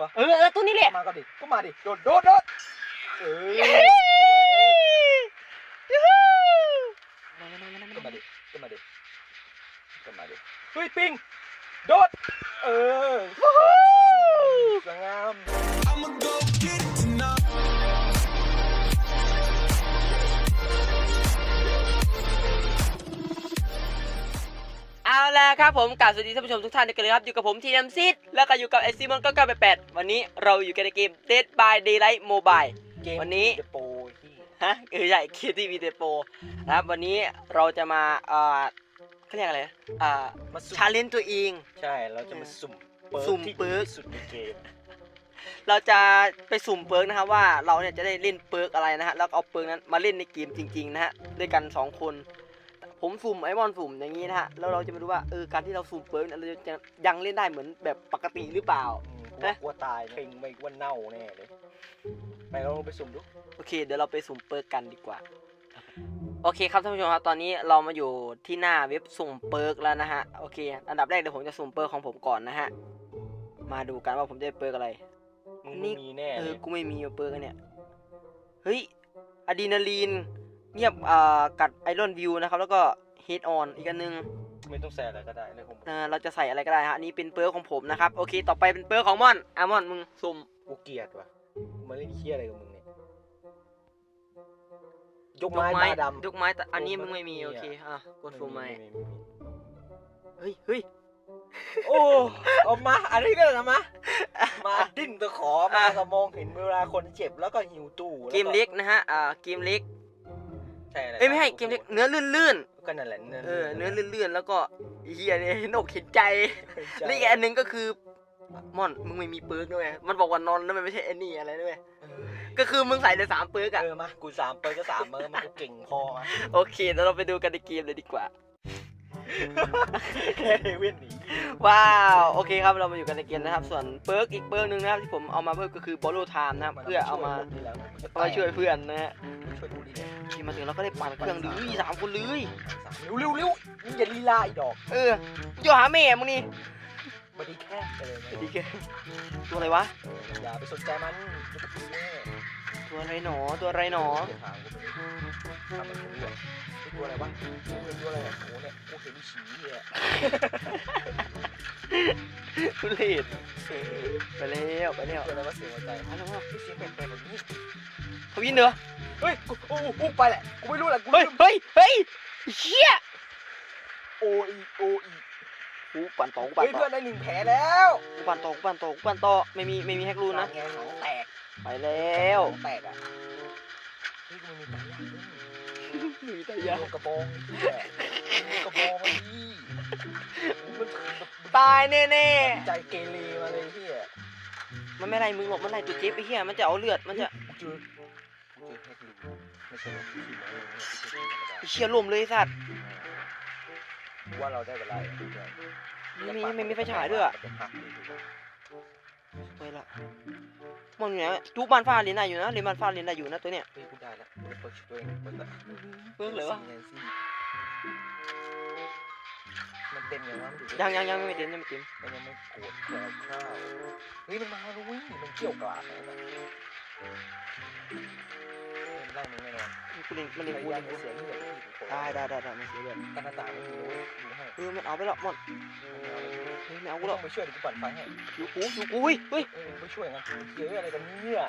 เหรอ เออเออตัวนี้แหละ มาก็ดิ ก็มาดิ โดดโดดโดดเออก็มาดิก็มาดิก็มาดิเฮ้ยปิง โดด เออสวยงาม เอาละครับผมกราบสวัสดีท่านผู้ชมทุกท่านกันเลยครับ อยู่กับผมทีมซิดแล้วก็อยู่กับไอซีมอนก็988วันนี้เราอยู่กันในเกม Dead by Daylight Mobile เกมวันนี้จะโปรที่ฮะเออใหญ่คิวทีวีเดโปนะครับวันนี้เราจะมาเอ่อเขาเรียกอะไรนะอ่ามาสุ่มชาเลนตัวเอง ใช่เราจะมาสุ่มเปิร์กสุ่มที่เปิร์กดีที่สุดในเกมเราจะไปสุ่มเปิร์กนะครับว่าเราเนี่ยจะได้เล่นเปิร์กอะไรนะฮะแล้วก็เอาเปิร์กนั้นมาเล่นในเกมจริงๆนะฮะด้วยกันสองคน ผมสุ่มไอมอนสุ่มอย่างนี้นะฮะแล้วเราจะมาดูว่าเออการที่เราสุ่มเปิร์กเนี่ยเราจะยังเล่นได้เหมือนแบบปกติหรือเปล่า อืมกลัวนะกลัวตายเพลงไม่ว่าเน่าแน่เลย ไปเราลองไปสุ่มดู โอเคเดี๋ยวเราไปสุ่มเปิร์กกันดีกว่า โอเคครับท่านผู้ชมครับตอนนี้เรามาอยู่ที่หน้าเว็บสุ่มเปิร์กแล้วนะฮะโอเค อันดับแรกเดี๋ยวผมจะสุ่มเปิร์กของผมก่อนนะฮะมาดูกันว่าผมจะได้เปิร์กอะไร มึงนี่ มีแน่เอเลอยกูไม่มีเปิร์กอันเนี่ยเฮ้ยอะดรีนาลีน เงียบอ่ากัดไอรอนวิวนะครับ แล้วก็เฮดออนอีกอันหนึงไม่ต้องแซ่อะไรก็ได้เลยผมเออเราจะใส่อะไรก็ได้ฮะอันนี้เป็นเปิร์กของผมนะครับ โอเค ต่อไปเป็นเปิร์กของม่อนอะม่อนมึงสุ่มกูเกลียดว่ะกูมาเล่นเคี้ยอะไรกับมึงเนี่ยยกไม้ตาดำยกไม้ตาอันนี้มึงไม่มีโอเคอะกดสุ่มใหม่เฮ้ยเฮ้ยโอ้เอามา อันนี้ก็นะมา มาดิ้นตะขอมาก็มองเห็นเวลาคนเจ็บแล้วก็หิวตู้แล้วเกมเล็กนะฮะอ่าเกมเล็ก ใช่อะไรเอ้ยไม่ให้เกมเล็กเนื้อลื่นก็นั่นแหละๆเออเนื้อลื่นๆแล้วก็เฮียเนี่ยเห็นอกเห็นใจแล้วอีกอันหนึงก็คือม่อนมึงไม่มีเปิร์กด้วยมันบอกว่านอนแล้วมันไม่ใช่ไอ้นี่อะไรด้วยก็คือมึงใส่แต่สามเปิร์กอะ เออมากูสามเปิดก็สามเมอร์มันกูเก่งพอมา โอเคเดี๋ยวเราไปดูกันในเกมเลยดีกว่า แค่เว้นหนีว้าวโอเคครับเรามาอยู่กันในเกมนะครับ ส่วนเปิร์กอีกเปิร์กหนึงนะครับที่ผมเอามาเพิ่มก็คือบอลลูไทม์นะครับเพื่อเอามาเอามาช่วยเพื่อนนะฮะช่วยกูดิเนี่ยที่มาถึงเราก็ได้ปั่นเครื่องเลยสามคนเลยสามเร็วเร็วเร็วมึงอย่าลีลาอีดอก เอออยู่หาแม่มึงนี่ บอดี้แค่ไปเลยนะดีแกตัวอะไรวะ อย่าไปสนใจมันจะไปตีแน่ตัวอะไรหนอ ตัวอะไรหนอ เดี๋ยวถามกูไปดิทำมันรู้เลยนี่ตัวอะไรวะกูเป็นตัวอะไรอะโอ้เนี่ยกูเห็นฉี่เนี่ยทุเรศไปแล้วไปแล้วตัวอะไรวะเสียงหัวใจไปแล้วเฮ้ยเสียงแปลกๆแบบนี้ทวินเหรอเฮ้ยกูโอ้กูไปแหละกูไม่รู้แหละกูเฮ้ยเฮ้ยเฮ้ยเชี่ยโออีโออี กูปั่นต่อกูปั่นเฮ้ยต่อเพื่อนได้หนึ่งแผลแล้วกูปั่นต่อกูปั่นต่อกูปั่นต่อไม่มีไม่มีแฮกรูนนะไงหนองแตกไปแล้วหนองแตกอะเฮ้ยกูมีตายากด้วยมีแต่โดยานกระบองไอ้เหี้ยกระบองไอ้ที่มันตายแน่ใจเกเรมาเลยที่ๆมันไม่ไรมึงหรอกมันไรตัวเจ็บไอ้เหี้ยมันจะเอาเลือดมันจะเจอเจอแฮกลูไม่ใช่หรอกที่มาเลยเนี่ยที่เป็นธรรมดาไอ้เชี่ยลมเลยไอ้สัตว์ ว่าเราได้เวลาไม่มีไม่มีไฟฉายด้วยอะไปละมันอยู่ไหนจุกบานฟ้าเรียนได้อยู่นะเรียนบานฟ้าเรียนได้อยู่นะตัวเนี้ยเฮ้ยกูได้แล้วกูเปิดตัวเองเปิดละเพิ่งเลยวะมันเต็มยังวะมันอยู่ยังยังยังไม่เต็มยังไม่เต็มมันยังไม่โกรธแล้วข้าวเฮ้ยมันมาแล้วเว้ยมันเกี่ยวกลาดนะ มันไล่มึงแน่นอนกูเล่นมันเล่นพกูยายาเล่มนกูเสียเลือดที่ถูกได้ได้ได้ได้ไม่เสียเลือดกันหน้าต่างไม่มีเว้ยดูให้เออมันเอาไปหรอกหมดเฮ้ยไม่เอากูกูหรต้ออกงไปช่วยดิกูปั่นไฟให้อยู่กูอยู่กูเฮ้ยเฮ้ยเออไปช่วยกันเกี่ยวอะไรกันเนี่ย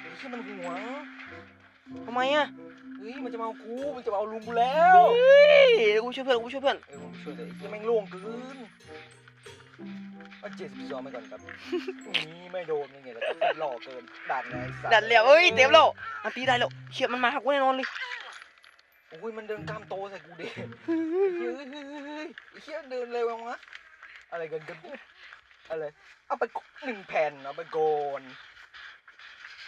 ไอ้ที่มันหวงทำไมอะเฮ้ยมันจะมาเอากูมันจะมาเอาลุงกูแล้วเฮ้ยเดี๋ยวกูช่วยเพื่อนกูช่วยเพื่อนเออผมช่วยเลยไอ้แม่งโล่งเกิน เอาเจ็ดสิบสองไปก่อนครับนี่ไม่โดนยังไงแล้วก็หล่อเกินด่านไงสัตว์ดันแล้วเอ้ยเต็มแล้วอันตีได้แล้วเชี่ยมันมาหากูแน่นอนเลยโอ้ยมันเดินกล้ามโตใส่กูเด็เฮ้ยเฮ้ยเฮ้ยเฮ้ยไอ้เหี้ยเดินเร็วจังวะอะไรกันกันอะไรเอาไปหนึ่งแผ่นเอาไปโกน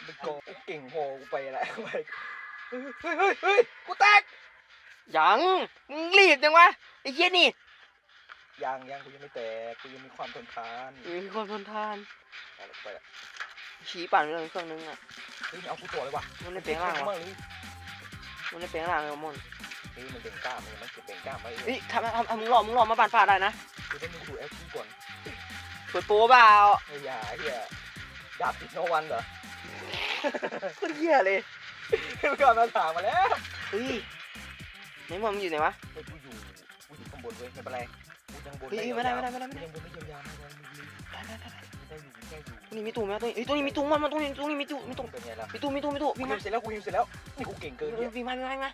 ไปโกนกูเก่งพอกูไปแล้วไปเฮ้ยเฮ้ยเฮ้ยเฮ้ยกูแตกยังมึงรีบจังวะไอ้เหี้ยนี่ ยังยังกูยังไม่แตกกูยังมีความทนทานเออมีคนทนทานไปแล้วไปแล้วชี้ปั่นไปเลยเครื่องนึงอะเฮ้ยเอากูตัวเลยว่ะมันได้เปลี่ยนร่างมาวะเลยมันได้เปลี่ยนร่างเลยมอนเฮ้ยมันเบ่งกล้ามมันมันเก็บเบ่งกล้ามไว้เฮ้ยทำทำทำมึงหลอกมึงหลอกมาปั่นฝ่าได้นะกูต้องดูแอคทีก่อนเปิดโปรเปล่าไอ้ยาเฮียดาบติดโนวันเหรอคนเหี้ยเลยมึงกลับมาถามมาแล้วเฮ้ยไหนมันมันอยู่ไหนวะเฮ้ยกูอยู่กูอยู่ข้างบนเว้ยไม่เป็นไรกู ยังบนเฮ้ยไม่ได้ไม่ได้ไม่ได้ไม่ได้ ยังบนไม่ยาวๆไม่ได้ไม่ได้ไม่ได้อยู่ไม่ได้อยู่ตัวนี้มีตู้ไหมตัวนี้เฮ้ยตัวนี้มีตู้มันมันตัวนี้ตัวนี้มีตู้มีตู้เป็นไงล่ะมีตู้มีตู้มีตู้กูวิ่งยิมางเสร็จแล้วกูยิงเสร็จแล้วนี่กูเก่งเกินเอเฮีอยวิ่งมาวิ่งมาวิ่งมา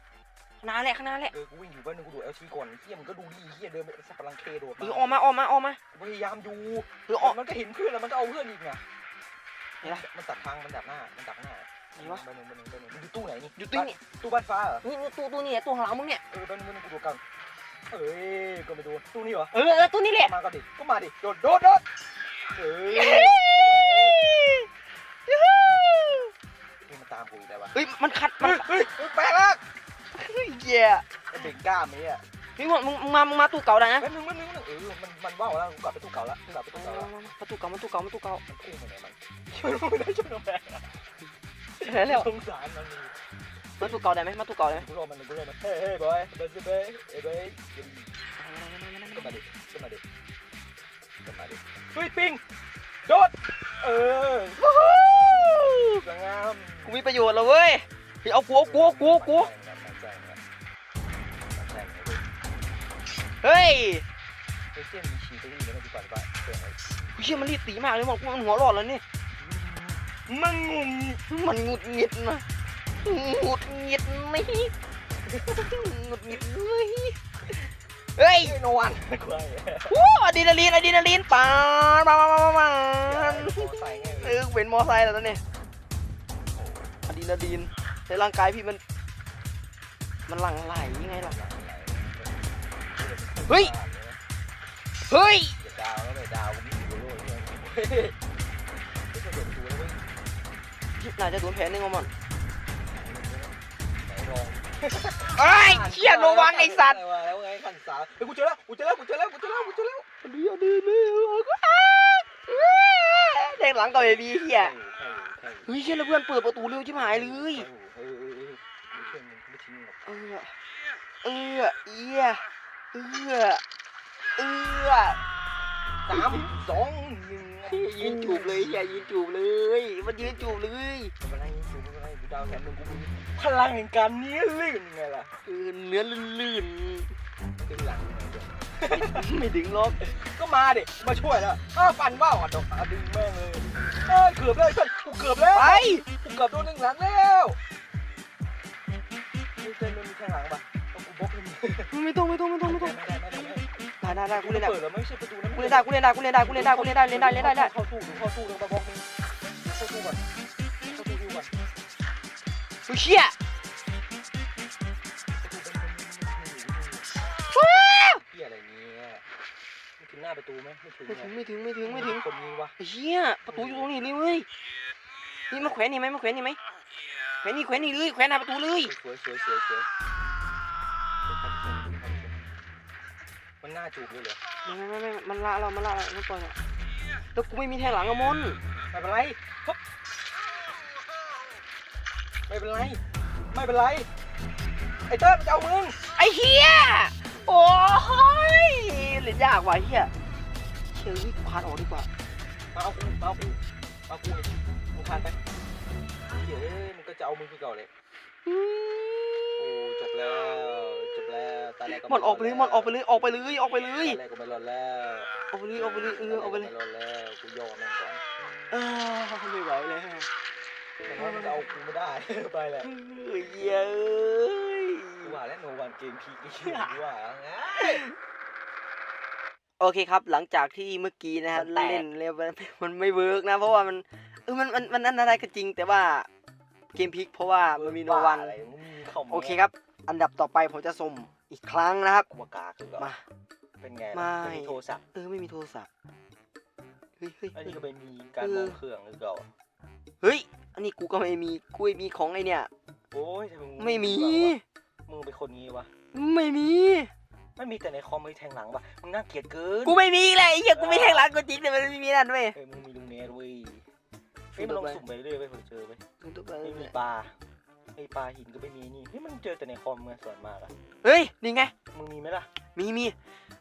ข้างหน้าแหละข้างหน้าแหละเออกูวิ่งอยู่บ้านนึงกูดูเอลชีก่อนเฮียมันก็ดูดิเฮียเดินไปสับพลังเคโดดเออออกมาออกมาออกมากูพยายามอยู่เออออกมันก็เห็นเพื่อนแล้วมันก็เอาเพื่อนอีกไงเห็นปะมันตัดทางมันดักหน้ามันดักหน้าไหนวะบ้านนึงบ้านนึงบ้านนึงมันอยู่ตู้ไหนนี่อยู่ตู้นี่ตู้บ้านฟ้าเหรอนี่นี่ตู้ตู้นี่ตู้ข้างหลังมึงเนี่ยเออบ้านนึงบ้านนึงกูดูกัน เอ้ยก็ไม่โดนตู้นี้เหรอ เออเออตู้นี่แหละมาก็ดิ ก็มาดิ โดดโดดโดดเอ้ยนี่มันตามกูอีกแล้ววะเฮ้ยมันขัดมันเฮ้ยเฮ้ยแปลกแล้วเฮ้ยเหี้ยไอ้เด็กกล้ามนี้อะพี่มึงมึงมึงมามึงมาตู้เก่าได้นะแป๊บนึงแป๊บนึงแป๊บนึงเออมันมันว่าวแล้วกูกลับไปตู้เก่าแล้วกูกลับไปตู้เก่าแล้วประตูเก่าประตูเก่าประตูเก่ามันพุ่งไปไหนมันช่วยไม่ได้ช่วยไม่ได้เห็นแล้วสงสารมันนี่ มาตู้เก่าได้ไหมมาตู้เก่าได้ไหมกูรอมันกูรอมันเฮ้ยเฮ้ยบอยเบสเบย์เอ้ยเบย์ก็มาดิก็มาดิก็มาดิเฮ้ยปิงโดดเออสวยงามกูมีประโยชน์แล้วเว้ยเฮ้ยเอากูเอากูเอากูเอากูมันแซงนะมันแซงนะมันแซงนะเว้ยเฮ้ยเฮ้ยเส้นมีฉีกไปนี่เดี๋ยวมันดีกว่าดีกว่าเปลี่ยนเลยกูเชื่อมันรีบตีมากเลยมันมันหัวร้อนแล้วนี่มันงงมันหงุดหงิดนะ หงุดหงิดนี่หงุดหงิดนี่เฮ้ยไอ้โนวันกูไอ้วู้อะดรีนาลีนอะดรีนาลีนปาดปาดปาดปาดปาดใส่ไงเออกูเป็นมอไซค์แล้วตอนนี้อะดรีนาลีนในร่างกายพี่มัน มันหลั่งไหลยังไงล่ะเฮ้ยเฮ้ยดาวแล้วเลยดาวกูมีอยู่โลดเนี่ยเฮ้ยไม่ใช่เปิดประตูแล้วเว้ยน่าจะโดนแผลหนึ่งเอามันไหนลอง เอ้ยเชี่ยโนวันไอสัตว์อะไรวะแล้วไงขันสาเฮ้ยกูเจอแล้วกูเจอแล้วกูเจอแล้วกูเจอแล้วกูเจอแล้วเดี๋ยวดีเลยแดงหลังกับเบบีเฮียใครอยู่ใครอยู่เฮ้ยเชี่ยแล้วเพื่อนเปิดประตูเร็วชิบหายเลยเออเออเออไม่เชื่อมึงไม่ทิ้งหรอกเออเออเอียเออเออสามสองหนึ่ง ยืนจูบเลยเฮียยืนจูบเลย มันยืนจูบเลยไม่เป็นไรสูงไม่เป็นไรกูดาวแขนหนึ่งกูมีพลังแห่งการเนี้ยลื่นไงล่ะเออเนื้อลื่นดึงหลังๆไม่ดึงหรอกก็มาดิมาช่วยแล้วอ้าวฟันว่าวอะดอกอะดึงแม่งเลยเอ้ยเกือบเลยเพื่อนกูเกือบแล้วไปกูเกือบโดนหนึ่งหลังแล้วมีเส้นมันมีแข้งหลังปะเอากูบล็อกเลยมึงไม่ต้องไม่ต้องไม่ต้องไม่ต้อง ไม่ได้ไม่ได้ไม่ได้ได้ได้ได้กูเล่นได้เปิดแล้วไม่ใช่ประตูนะกูเล่นได้กูเล่นได้กูเล่นได้กูเล่นได้กูเล่นได้เล่นได้เล่นได้เล่นได้เข้าตู้เข้าตู้แล้วมาบล็อกมึงเข้าตู้ก่อนเข้าตู้ฮิวก่อนกูเชี่ยเฮียอะไรเงี้ยไม่ถึงหน้าประตูไหมไม่ถึงไม่ถึงไงไม่ถึงไม่ถึงไม่ถึงคนนี้วะไอ้เชี่ยประตูอยู่ตรงนี้เลยเว้ยนี่มาแขวนนี่ไหมมาแขวนนี่ไหมแขวนนี่แขวนนี่เลยแขวนหน้าประตูเลยสวยสวยสวยสวย จูบเลยเหรอไม่ไม่ไม่ไม่มันละเรามันละเราไม่ปล่อยละแต่กูไม่มีแทงหลังอะมนไม่เป็นไรฮึบไม่เป็นไร ไม่เป็นไร ไอ้เติ้ลมันจะเอามึงไอ้เฮียโอ้ยเล่นยากว่ะไอ้เฮียเชื่อวิพานออกดีกว่ามาเอากูมาเอากูมาเอากูเลยมึงคานไปเดี๋ยวมันก็จะเอามึงคือเก่าเลยอืโอ้มจบแล้วจบแล้ว ตอนแรกก็มันออกไปเลยมันออกไปเลยออกไปเลยออกไปเลยตอนแรกก็ไม่รอดแล้วออกไปเลยออกไปเลยเออออกไปเลยม่รอดแล้วกูยอมแม่งก่อนเออไม่ไหวแล้วแต่ว่ามันจะเอากูไม่ได้ ไปแหละเฮ้ยเหี้ยเอ้ยกูว่าแล้วโนวันเกมพีกไอ้เหี้ยกูว่าไง โอเคครับหลังจากที่เมื่อกี้นะฮะมันแตก เล่นเร็วมันมันไม่เวิร์กนะ เพราะว่ามันเออมันมันมันนั่นอะไรก็จริง แต่ว่าเกมพลิกเพราะว่ามันมีโนวัน อะไรมึงมีเข้ามาโอเคครับ อันดับต่อไปผมจะส่ง อีกครั้งนะครับกูมากาคือแบบมา เป็นไงไม่ล่ะมีโทรศัพท์ เออไม่มีโทรศัพท์ เฮ้ยเฮ้ยอันเฮ้นี้ยก็ไปมีการมองเครื่องหรือเปล่าเฮ้ยอันนี้กูก็ไม่มีกูไม่มีของไอเนี่ย โอ้ยทำงไม่มี มึงเป็นคนงี้วะ ไม่มี ไม่มีแต่ในคอมไม่แทงหลังวะมึงน่าเกลียดเกินกูไม่มีเลยไอ้เหี้ยกูไม่แทงหลังกูจริงแต่มันไม่มีนั่นเว้ย เฮ้ยมึงมีลุงเนสเว้ยเฮ้ยมันลองสุ่มไปเรื่อยไปเผื่อเจอไปถึงตัวไปไม่มีปลา ไอ้ปลาหินก็ไม่มีนี่เฮ้ยมันเจอแต่ในคอมเมืองส่วนมากอะเฮ้ย นี่ไง มึงมีไหมล่ะ มีมี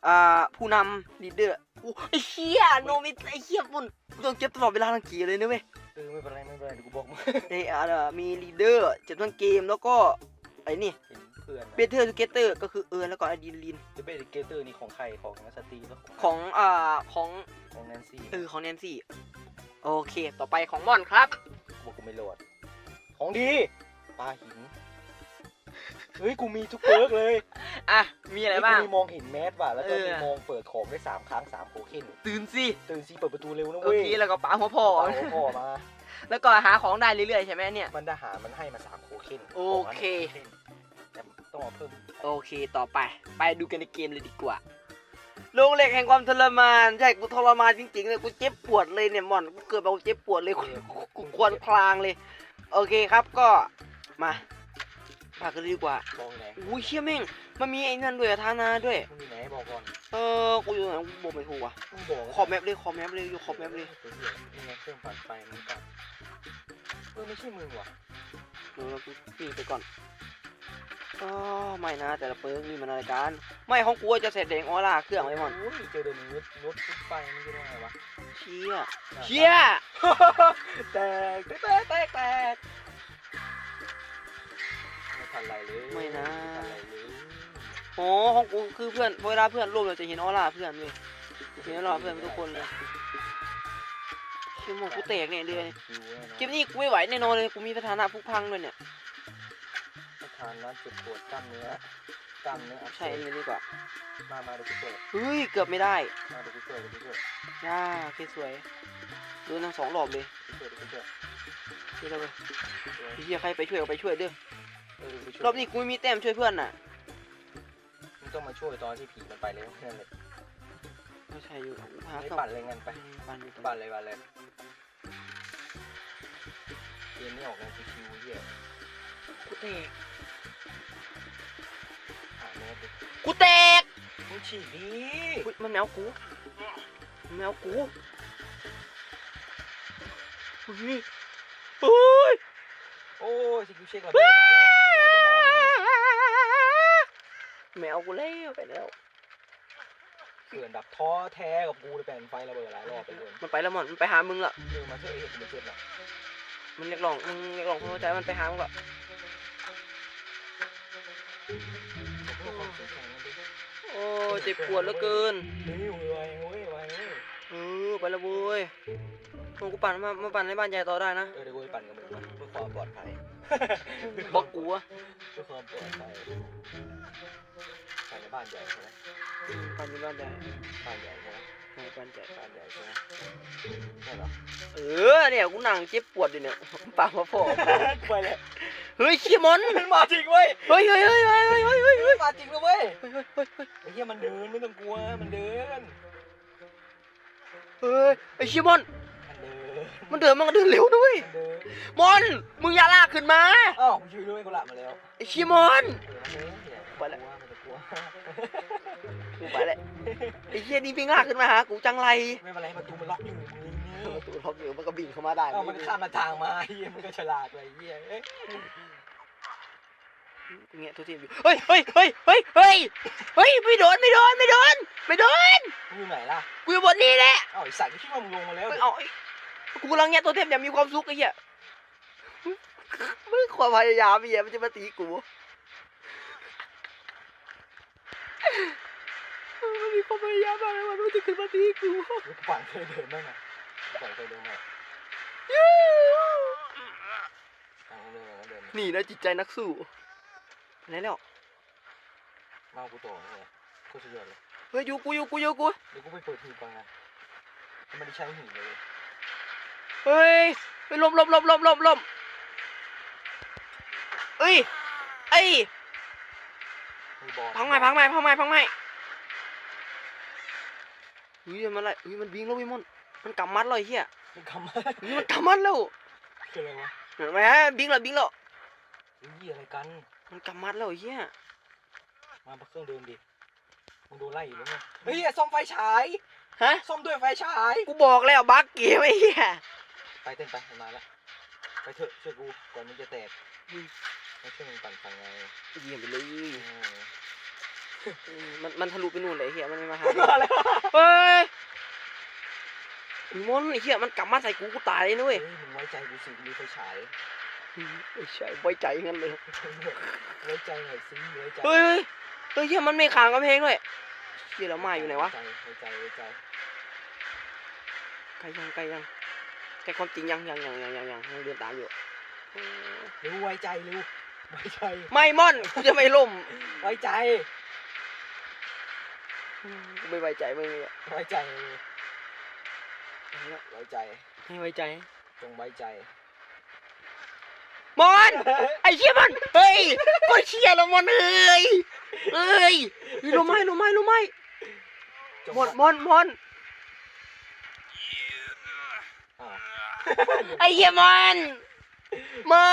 อ่าผู้นำลีดเดอร์โอ้ไอ้เหี้ยโนมิไอ้เหี้ยมันกูต้องเก็บตลอดเวลาทั้งกีเลยนะเว้ยเออไม่เป็นไรไม่เป็นไรเดี๋ยวกูบอกมึงไอ้อ่ามีลีดเดอร์เจ็บทั้งเกมแล้วก็ไอ้นี่เห็นเพื่อนเบเทอร์ทูเกเตอร์ก็คือเออแล้วก็อะดรีนาลีนเดอะเบสเกเตอร์นี่ของใครของนักสตรีแล้วของอ่าของของแนนซี่เออของแนนซี่โอเค ต่อไปของม่อนครับบอกกูไม่โหลดของดี ปลาหิน เฮ้ย กูมีทุกเปิร์กเลยอะ มีอะไรบ้างกูมีมองเห็นแมสว่ะ แล้วก็เออ มีมองเปิดของได้สามครั้งสามโคเคนตื่นสิตื่นซีเปิดประตูเร็วนะโอเว้ยเคแล้วก็ป๋าหัวพ่อเอาพ่อมา แล้วก็หาของได้เรื่อยๆใช่ไหมเนี่ย มันทหารมันให้มาสามโคเคนโอเคของอันนั้นโคเคนแต่ต้องเอาเพิ่ม โอเค ต่อไป ไปดูกันในเกมเลยดีกว่า โรงเหล็กแห่งความทรมาน ใช่ กูทรมานจริงๆเลย กูเจ็บปวดเลยเนี่ยหมอน กูเกิดมากูเจ็บปวดเลย กูกูควรคลางเลย โอเคครับ ก็ มาปากกันเลยดีกว่าบอกไหนอุ้ยเชี่ยแม่งมันมีไอ้นั่นด้วยอะทานาด้วย มึงมีไหนบอกก่อนเออกูอยู่ไหนกูบอกไม่ถูกว่ะมึงบอกขอบแมปเลยขอบแมปเลยอยู่ขอบแมปเลยนี่ไงเครื่องปั่นไฟมันปั่นเออไม่ใช่มึงว่ะเออกูปีไปก่อนอ๋อไม่นะแต่ละเปิร์กนี่มันอะไรกันไม่ของกูจะเสร็จแดงออร่าเครื่องไว้หมดโอ้ยเจอเดินนุดนุดไฟมันจะได้ไงวะเชี่ยเชี่ยแตกแตกแตกแตกแตกไม่ ทันไรเลยไม่นะ ทันไรเลยโอ้ของกูคือเพื่อนเวลาเพื่อนร่วมเราจะเห็นออร่าเพื่อนเลยเห็นออร่าเพื่อนทุกคนเลยเชี่ยหมดกูแตกเนี่ยเลยคิวแน่นอนเกมนี้กูไม่ไหวแน่นอนเลยกูมีสถานะพุกพังด้วยเนี่ยประธานนั้นเจ็บปวดกล้ามเนื้อกล้ามเนื้ออักเสใช่อันบนี้ดีกว่ามามาเดี๋ยวกูช่วยเฮ้ยเกือบไม่ได้มาเดี๋ยวกูช่วยเดี๋ยวกูช่วยย่าโอเคสวยโดนทั้งสองรอบเลยเดี๋ยวกูช่วยเดี๋ยวกูช่วยช่วยเราไปช่วยเฮียใครไปช่วยก็ไปช่วยเด้อ เออเดี๋ยวกูช่วยรอบนี้กูไม่มีแต้มช่วยเพื่อนน่ะ มึงต้องมาช่วยตอนที่ผีมันไปแล้วนั่นเลยไม่ใช่อยู่หาให้เข้าปั่นเลยงั้นไป ปั่นอยู่ปั่นเลยปั่นเลยเกมนี้ออกงานชิวๆเหี้ยกูแตกหาแมสดิกูแตกมึงฉีดดิอุ๊ยมันแมวกูมันแมวกูเฮ้ยเฮ้ย โอ้ยสิกูเช็คระเบิดแล้ว แมวกูแล้วไปแล้วเขื่อนดับท้อแท้กับกูเลยแปลนไฟระเบิดหลายรอบไปเลยมันไปแล้วหมอนมันไปหามึงละเออมาช่วยเอกกูมาช่วยหน่อยมันเรียกร้องมึงเรียกร้องความเข้าใจมันไปหามึงละเพื่อความสวยงามมันดิโอ้เจ็บปวดเหลือเกินเฮ้ยเว้ยเว้ยเว้ยเว้ยเออไปแล้วเว้ยโอ้กูปั่นมามาปั่นในบ้านใหญ่ต่อได้นะเออเดี๋ยวกูไปปั่นกับมึงมาเพื่อความปลอดภัยบล็อกกูอะเพื่อความปลอดภัย ภาในใหญ่ใช่ไหมปันอยู่บ้านใหญ่บ้านใหญ่ใช่ไหมใช่บ้านใหญ่บ้านใหญ่ใช่ไหมใช่หรอเออเนี่ยกูนั่งเจ็บปวดลยเนี่ยปากมาโผล่ไปเลยเฮ้ยขี้มอนมันมาจริงเว้ยเฮ้ยเฮ้ยเฮ้ยเฮ้ยเฮ้ยเฮ้ยมาจริงเลยเว้ยเฮ้ยเฮ้ยเฮ้ยไอ้เหี้ยมันเดินไม่ต้องกลัวมันเดินเฮ้ยไอ้ขี้มอน มันเดินมันเดินมันก็เดินเร็วด้วยมันเดินมอนมึงอย่าลากขึ้นมาอ้าวช่วยด้วยกูหลับมาแล้วไอ้ขี้มอนไปแล้วมันจะกลัวกูไปแล้วไอ้เหี้ยนี่วิ่งลากขึ้นมาหากูจังไรไม่เป็นไรประตูมันล็อกอยู่นี่ประตูล็อกอยู่มันก็บินเข้ามาได้เอ้ามันข้ามมาทางมาเฮียมันก็ฉลาดเลยเฮียเอ้ยเงี้ยทุกทีมอยู่เฮ้ยเฮ้ยเฮ้ยเฮ้ยเฮ้ยเฮ้ยไม่โดนไม่โดนไม่โดนไม่โดนมึงอยู่ไหนล่ะกูอยู่บนนี้แหละเอ้าไอ้สัตว์ที่คิดว่ามึงลงมาแล้วมึงเอาไอ้ กูกำลังเงี้ยตัวเทพอย่างมีความสุขไอ้เหี้ยมึงความพยายามไอ้เหี้ยมันจะมาตีกูมันมีความพยายามมากเลยมันจะขึ้นมาตีกูกูปั่นเคยเดินบ้างไงปั่นเคยเดินบ้างปั่นเดินเดินนี่นะจิตใจนักสู้ไหนแล้วมากูโตเนี่ยโคตรสุดยอดเลยเฮ้ยอยู่กูอยู่กูอยู่กูเดี๋ยวกูไปเปิดหีบก่อนนะมันไม่ได้ใช้หีบเลย เฮ้ยไปลมลมลมลมลมลมเอ้ยเอ้ยมีบอลพังไม้พังไม้พังไม้พังไม้เฮ้ยมันอะไรเฮ้ยมันวิ่งแล้ววิมอนมันกำมัดเลยเฮียมันคำเฮ้ยมันกำมัดแล้วคืออะไรวะเห็นไหมฮะวิ่งแล้ววิ่งแล้วนี่อะไรกัน มันกำมัดแล้วเฮียมาเครื่องเดิมดิมึงโดนไล่อยู่แล้วไงเฮ้ยซ่อมไฟฉายฮะซ่อมด้วยไฟฉายกูบอกแล้วบักเกียร์ไอ้เฮีย ไปเต้นไปมันมาแล้วไปเถอะช่วยกูก่อนมันจะแตกไม่ช่วยมึงปั่นไฟไงเยี่ยมไปเลยอืมเออมันมันทะลุไปนู่นเลยไอ้เฮียมันไม่มาหามาแล้วเฮ้ยมอนไอ้เฮียมันกลับมาใส่กูกูตายเลยนะเว้ยเฮ้ยมึงไว้ใจกูสิมีไฟฉายไม่ใช่ไว้ใจงั้นเลยไว้ใจหน่อยสิไว้ใจเฮ้ยเฮ้ยเฮ้ยเฮียมันไม่ขางกำแพงด้วยเฮียแล้วมาอยู่ไหนวะไว้ใจไว้ใจใกล้ยังใกล้ยัง ใกล้ความจริงยังยังยังยังยังยังยังเดินตามอยู่เออเร็วไว้ใจเร็วไว้ใจไม่มอนกูจะไม่ล่มไว้ใจกูไม่ไว้ใจมึงเลยอะไว้ใจเร็วไว้ใจไม่ไว้ใจจงไว้ใจมอนไอ้เชี่ยมันเฮ้ยก็เชี่ยแล้วมอนเอ้ยเอ้ยรู้ไหมรู้ไหมรู้ไหมจงมอนมอนมอน อ้าว ไอ้เหี้ยมอนไม่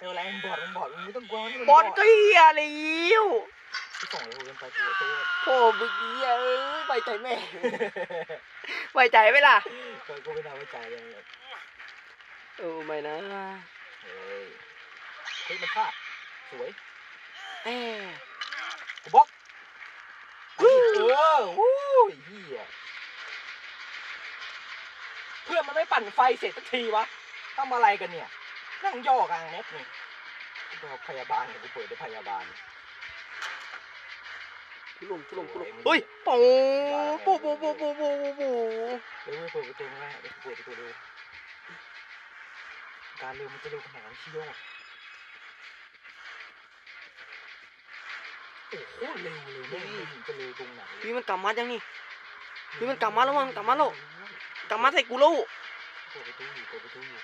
เร็วแรงบอดมันบอดมึงไม่ต้องกลัวนี่มันบอลก็เหี้ยเลยยิ้วที่ส่งเร็วเกินไปกูเต้โอ้มึงเหี้ยเอ้ยไว้ใจแม่ไว้ใจไหมล่ะเออกูไม่น่าไว้ใจเลยเออไม่นะเฮ้ยเฮ้ยมันพลาดสวยเอ้ยกูบล็อกเออวู้ยเฮีย เพื่อมันไม่ปั่นไฟเสร็จสักทีวะทำอะไรกันเนี่ย นั่งย่อกลางเน็ตนี่เปิพยาบาลเดี๋ยวกูเปิดด้พยาบาลทุลุงทุลุงทุลุงเฮ้ยโป๊ะโปูะโปูะโปูะโป๊ะโป๊ะโป๊เดี๋ยวเปิดประตูไม่ได้เยวปิดประตูเร็การเร็วมันจะเร็วขนาดนั้นเชี่ยวโอ้โหเร็วเลยแม่งจะเร็วตรงไหนพี่มันกลับมาจังนี่พี่มันกลับมาแล้วมันกลับมาแล้ว กลับมาใส่กูแล้วเปิดประตูอยู่เปิดประตูอยู่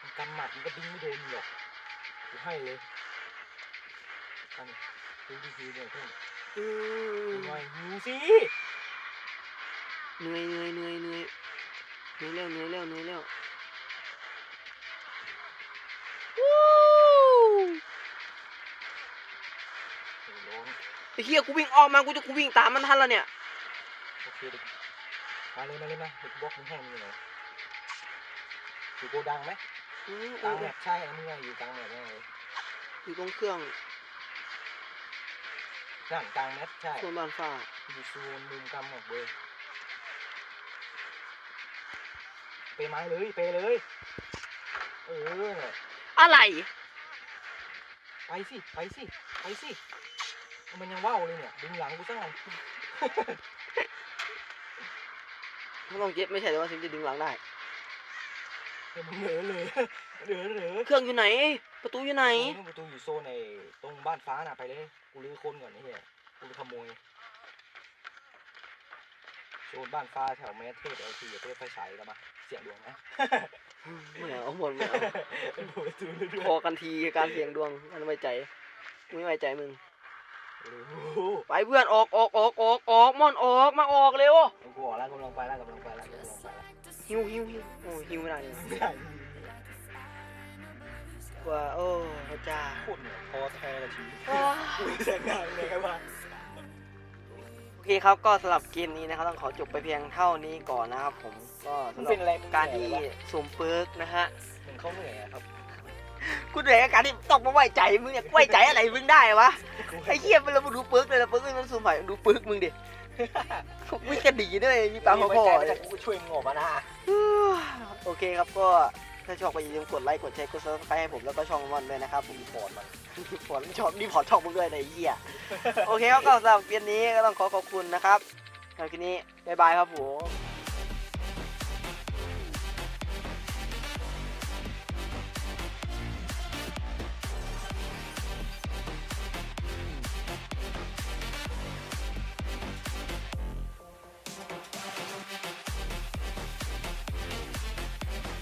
มันกำหมัดมันก็ดิ้งไม่โดนหรอกกูให้เลยอันนี้ดูดีๆเนี่ยเพื่อนเออดูหน่อยหิวสิเหนื่อยเหนื่อยเหนื่อยเหนื่อยเหนื่อยแล้วเหนื่อยแล้วเหนื่อยแล้ววู้โอ้ร้อนไอ้เหี้ยกูวิ่งออกมากูจะกูวิ่งตามมันทันแล้วเนี่ยโอเคเด็ก มาเลยมาเลยมาเด็กบล็อกมึงแห้งอยู่ไหนอยู่โกดังไหมอืมกลางแมปใช่นะมึงไงอยู่กลางแมปแน่เลยอยู่ตรงเครื่องนั่นกลางแมปใช่ ส่วนบานฟ้าอยู่โซนมุมกลางแมปเลยเปไม้เลยเปเลย เออน่ะอะไร ไปสิ ไปสิ ไปสิ มันยังว่าวเลยเนี่ย ดึงหลังกูสักหน่อ ยไม่ต้องเย็บไม่ใช่แต่ว่าถึงจะดึงหลังได้ เดี๋ยวมึงเหลือเหลือเหลือเหลือเครื่องอยู่ไหน ประตูอยู่ไหนตรงประตูอยู่โซนในตรงบ้านฟ้าน่ะไปเลย กูรื้อคนก่อนนี่เฮียกูไปขโมยโซนบ้านฟ้าแถวแมสเทศเอลทีเปิดไฟฉายแล้วมาเสียงดวงนะไม่เอาหมดไม่เอา เปิดประตูเลยด้วยพอกันทีการเสี่ยงดวงมันไม่ใจกูไม่ไว้ใจมึงโอ้โห ไปเพื่อนออกออกออกออกออกม่อนออกมาออกเร็วกูออกแล้วกำลังไปแล้วกำลังไปแล้วกำลังไปแล้วหิวหิวหิวโอ้ยหิวไม่ได้เลยไม่ได้ว่าโอ้พระเจ้าโคตรเนี่ยพอแท้ละทีโอ้ยกูแสงงานเลยครับว่าโอเคครับก็สำหรับเกมนี้นะครับต้องขอจบไปเพียงเท่านี้ก่อนนะครับผมก็สำหรับเป็นอะไรการที่สุ่มเปิร์กนะฮะเป็นเขาเหนื่อยอะครับ กูเหนื่อยกับการที่ต้องมาไว้ใจมึงเนี่ยไว้ใจอะไรมึงได้วะไอ้เหี้ยเป็นเราดูเปิร์กเลยนะเปิร์กมันสุ่มใหม่ดูเปิร์กมึงดิวิ่งกระดีด้วยมีปลาหัวไว้พ่อใจไม่เนี่ได้ยกูช่วยมึงออกมานะโอเคครับก็ถ้าชอบก็อย่าลืมกดไลค์กดแชร์กดซับสไครต์ให้ผมแล้วก็ช่องมอนด้วยนะครับผมพอร์ตมันรีพอร์ตชอบรีพอร์ตช่องมึงด้วยในะไอ้เหี้ยโอเคครับก็สำหรับเกมนี้ก็ต้องขอขอบคุณนะครับสำหรับคลิปนี้บ๊ายบายครับผม